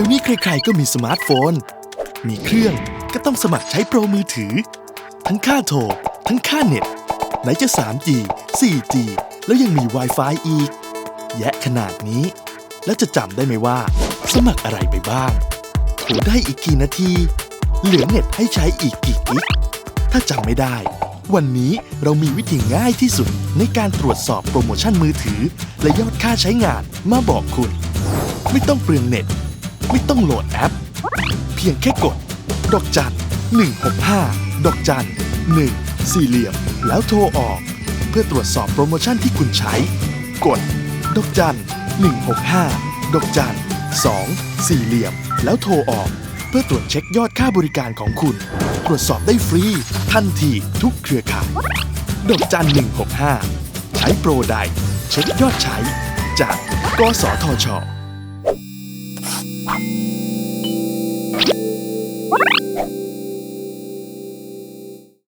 ดี๋ยวนี้ใครๆก็มีสมาร์ทโฟน มีเครื่องก็ต้องสมัครใช้โปรมือถือ ทั้งค่าโทร ทั้งค่าเน็ต ไหนจะ 3G 4G แล้วยังมี Wi-Fi อีก แยะขนาดนี้ แล้วจะจำได้ไหมว่า สมัครอะไรไปบ้างโทรได้อีกกี่นาที เหลือเน็ตให้ใช้อีกกี่กิก ถ้าจำไม่ได้ วันนี้เรามีวิธีง่ายที่สุดในการตรวจสอบโปรโมชั่นมือถือ และยอดค่าใช้งานมาบอกคุณ ไม่ต้องเปลืองเน็ต ไม่ต้องโหลดแอป เพียงแค่กด ดอกจัน165 ดอกจัน1สี่เหลี่ยม แล้วโทรออก เพื่อตรวจสอบโปรโมชั่นที่คุณใช้ กด ดอกจัน165 ดอกจัน2สี่เหลี่ยม แล้วโทรออก เพื่อตรวจเช็คยอดค่าบริการของคุณ ตรวจสอบได้ฟรี ทันทีทุกเครือข่าย ดอกจัน165 ใช้โปรใด เช็คยอดใช้ จากกสทช Thank you.